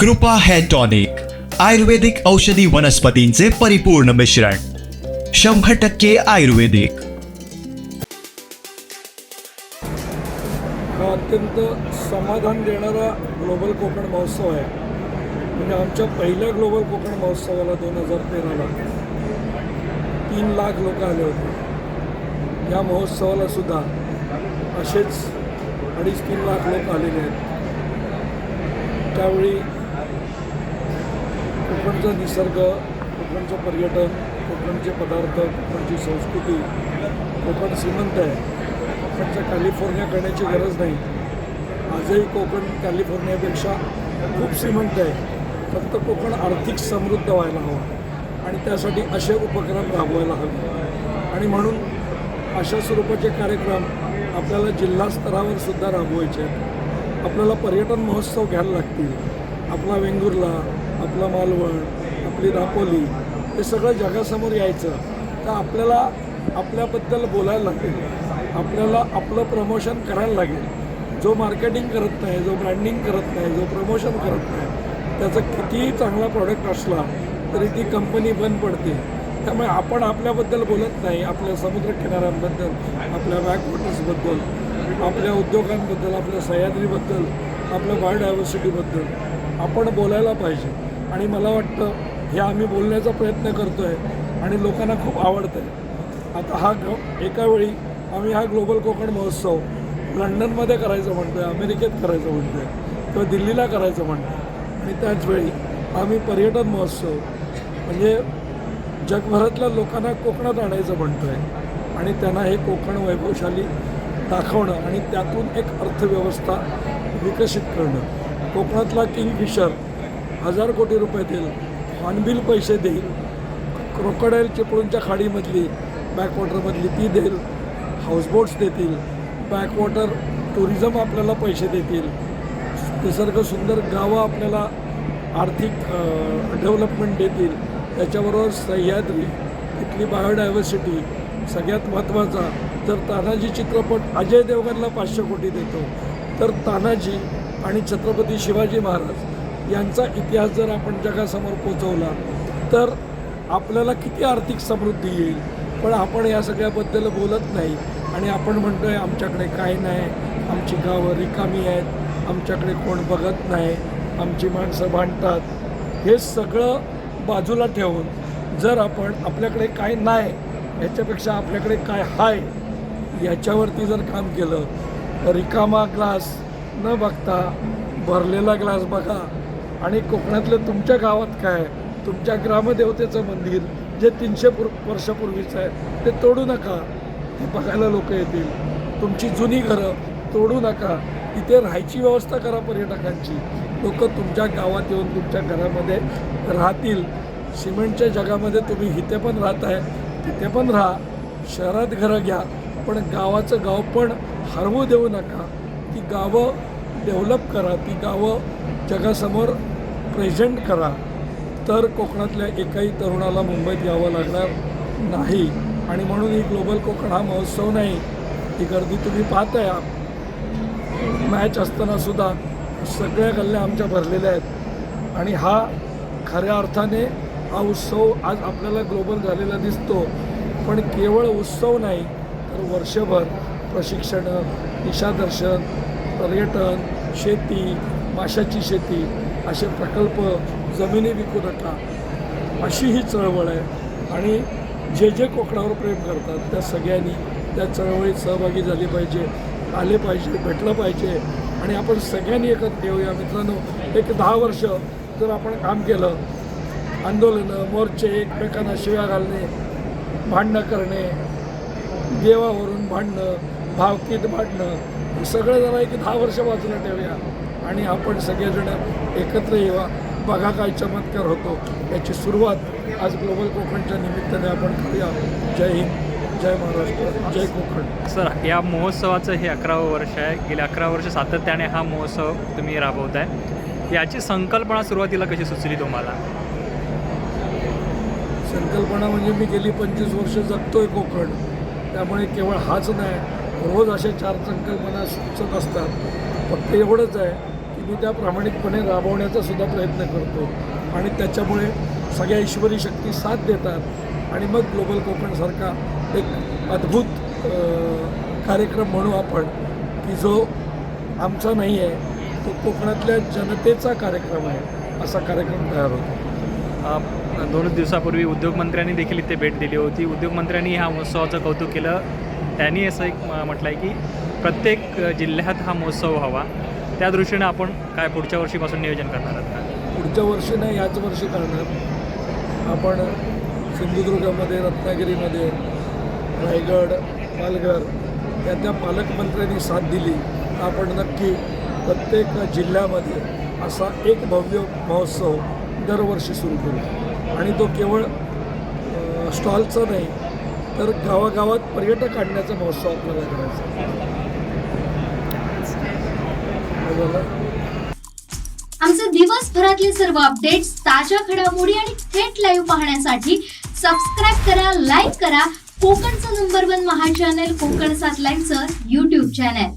कृपा हॅटॉनिक टॉनिक आयुर्वेदिक औषधी वनस्पतींचे परिपूर्ण मिश्रण शंभर टक्के आयुर्वेदिक. हा अत्यंत समाधान देणारा ग्लोबल कोकण महोत्सव आहे. म्हणजे आमच्या पहिल्या ग्लोबल कोकण महोत्सवाला दोन हजार तेराला तीन लाख लोक आले होते. या महोत्सवाला सुद्धा असेच अडीच तीन लाख लोक आलेले आहेत. त्यावेळी कोकणचा निसर्ग कोकणचं पर्यटन कोकणचे पदार्थ कोकणची संस्कृती कोकण श्रीमंत आहे. कोकणचं कॅलिफोर्निया करण्याची गरज नाही. आजही कोकण कॅलिफोर्नियापेक्षा खूप श्रीमंत आहे. फक्त कोकण आर्थिक समृद्ध व्हायला हवं आणि त्यासाठी असे उपक्रम राबवायला हवे. आणि म्हणून अशा स्वरूपाचे कार्यक्रम आपल्याला जिल्हा स्तरावर सुद्धा राबवायचे आहेत. आपल्याला पर्यटन महोत्सव घ्यायला लागतील. आपला वेंगुर्ला आपला मालवण आपली दापोली हे सगळं जगासमोर यायचं. तर आपल्याला आपल्याबद्दल बोलायला लागेल. आपल्याला आपलं प्रमोशन करायला लागेल. जो मार्केटिंग करत नाही जो ब्रँडिंग करत नाही जो प्रमोशन करत नाही त्याचा कितीही चांगला प्रॉडक्ट असला तरी ती कंपनी बंद पडते. त्यामुळे आपण आपल्याबद्दल बोलत नाही आपल्या समुद्रकिनाऱ्यांबद्दल आपल्या बॅकवॉटर्सबद्दल आपल्या उद्योगांबद्दल आपल्या सह्याद्रीबद्दल आपल्या बायोडायव्हर्सिटीबद्दल आपण बोलायला पाहिजे. आणि मला वाटतं हे आम्ही बोलण्याचा प्रयत्न करतो आहे आणि लोकांना खूप आवडतं आहे आता हा ग एका वेळी आम्ही हा ग्लोबल कोकण महोत्सव लंडनमध्ये करायचं म्हणतो आहे अमेरिकेत करायचं म्हणतो आहे किंवा दिल्लीला करायचं म्हणतो आहे आणि त्याचवेळी आम्ही पर्यटन महोत्सव म्हणजे जगभरातल्या लोकांना कोकणात आणायचं म्हणतो आहे आणि त्यांना हे कोकण वैभवशाली दाखवणं आणि त्यातून एक अर्थव्यवस्था विकसित करणं. कोकणातला किंगफिशर हजार कोटी रुपये देईल. हॉर्नबिल पैसे देईल. क्रोकडाईल चिपळूणच्या खाडीमधली बॅकवॉटरमधली ती देईल. हाऊसबोट्स देतील. बॅकवॉटर टुरिझम आपल्याला पैसे देतील. निसर्ग सुंदर गावं आपल्याला आर्थिक डेव्हलपमेंट देतील. त्याच्याबरोबर सह्याद्री तिथली बायोडायव्हर्सिटी सगळ्यात महत्त्वाचा. तर तानाजी चित्रपट अजय देवगनला पाचशे कोटी देतो. तर तानाजी आणि छत्रपती शिवाजी महाराज यांचा इतिहास जर आपण जगासमोर पोचवला तर आपल्याला किती आर्थिक समृद्धी येईल? पण आपण या सगळ्याबद्दल बोलत नाही. आणि आपण म्हणतो आहे आमच्याकडे काय नाही. आमची गावं रिकामी आहेत. आमच्याकडे कोण बघत नाही. आमची माणसं भांडतात. हे सगळं बाजूला ठेवून जर आपण आपल्याकडे काय नाही याच्यापेक्षा आपल्याकडे काय हाय याच्यावरती जर काम केलं तर रिकामा ग्लास न बघता भरलेला ग्लास बघा. आणि कोकणातलं तुमच्या गावात काय तुमच्या ग्रामदेवतेचं मंदिर जे तीनशे पूर वर्षापूर्वीचं आहे ते तोडू नका. ते बघायला लोक येतील. तुमची जुनी घरं तोडू नका. तिथे राहायची व्यवस्था करा पर्यटकांची. लोक तुमच्या गावात येऊन तुमच्या घरामध्ये राहतील. सिमेंटच्या जगामध्ये तुम्ही इथे पण राहत आहे तिथे पण राहा. शहरात घरं घ्या पण गावाचं गाव पण हरवू देऊ नका. ती गावं डेव्हलप करा ती गावं जगासमोर प्रेझेंट करा. तर कोकणातल्या एकाही तरुणाला मुंबईत यावं लागणार नाही. आणि म्हणून ही ग्लोबल कोकण हा महोत्सव नाही ही गर्दी तुम्ही पाहताय. मॅच असताना सुद्धा सगळ्या गल्ल्या आमच्या भरलेल्या आहेत. आणि हा खऱ्या अर्थाने हा उत्सव आज आपल्याला ग्लोबल झालेला दिसतो. पण केवळ उत्सव नाही तर वर्षभर प्रशिक्षणं दिशादर्शन पर्यटन शेती माशाची शेती असे प्रकल्प जमिनी विकू नका. अशी ही चळवळ आहे. आणि जे जे कोकणावर प्रेम करतात त्या सगळ्यांनी त्या चळवळीत सहभागी झाली पाहिजे आले पाहिजे भेटलं पाहिजे. आणि आपण सगळ्यांनी एकत्र येऊया. मित्रांनो एक दहा वर्ष जर आपण काम केलं आंदोलनं मोर्चे एकमेकांना शिव्या घालणे भांडणं करणे देवावरून भांडणं भावकीत भांडणं सगळं जरा एक दहा वर्ष बाजूला ठेवूया. आणि आपण सगळेजण एकत्र येवा. बघा काय चमत्कार होतो. याची सुरुवात आज ग्लोबल कोकणच्या निमित्ताने आपण करूया. जय हिंद. जय महाराष्ट्र. जय कोकण. सर या महोत्सवाचं हे अकरावं वर्ष आहे. गेल्या अकरा वर्ष सातत्याने हा महोत्सव तुम्ही राबवताय. याची संकल्पना सुरुवातीला कशी सुचली तुम्हाला? संकल्पना म्हणजे मी गेली पंचवीस वर्ष जगतोय कोकण. त्यामुळे केवळ हाच नाही. रोज अशा चार संकल्पना सुचत असतात. फक्त एवढंच आहे की मी त्या प्रामाणिकपणे राबवण्याचा सुद्धा प्रयत्न करतो. आणि त्याच्यामुळे सगळ्या ईश्वरी शक्ती साथ देतात. आणि मग ग्लोबल कोकणसारखा एक अद्भुत कार्यक्रम म्हणू आपण की जो आमचा नाही आहे तो कोकणातल्या जनतेचा कार्यक्रम आहे असा कार्यक्रम तयार होतो. दोनच दिवसापूर्वी उद्योगमंत्र्यांनी देखील इथे भेट दिली होती. उद्योगमंत्र्यांनी ह्या महोत्सवाचं कौतुक केलं. त्यांनी असं एक म- म्हटलं आहे की प्रत्येक जिल्ह्यात हा महोत्सव व्हावा. त्या दृष्टीने आपण काय पुढच्या वर्षीपासून नियोजन करणार आहात का? पुढच्या वर्षी नाही याच वर्षी करणार. आपण सिंधुदुर्गामध्ये रत्नागिरीमध्ये रायगड पालघर त्या त्या पालकमंत्र्यांनी साथ दिली. तर आपण नक्की प्रत्येक जिल्ह्यामध्ये असा एक भव्य महोत्सव दरवर्षी सुरू करू. आणि तो केवळ स्टॉलचा नाही तर गावागावात पर्यटक आणण्याचा महोत्सव आपल्याला करायचा आमचे दिवसभरातले सर्व अपडेट्स ताज्या घडामोडी आणि थेट लाईव्ह पाहण्यासाठी सबस्क्राईब करा लाईक करा. कोकणचं नंबर वन महा चॅनल कोकण सात लाईव्हचं युट्यूब चॅनल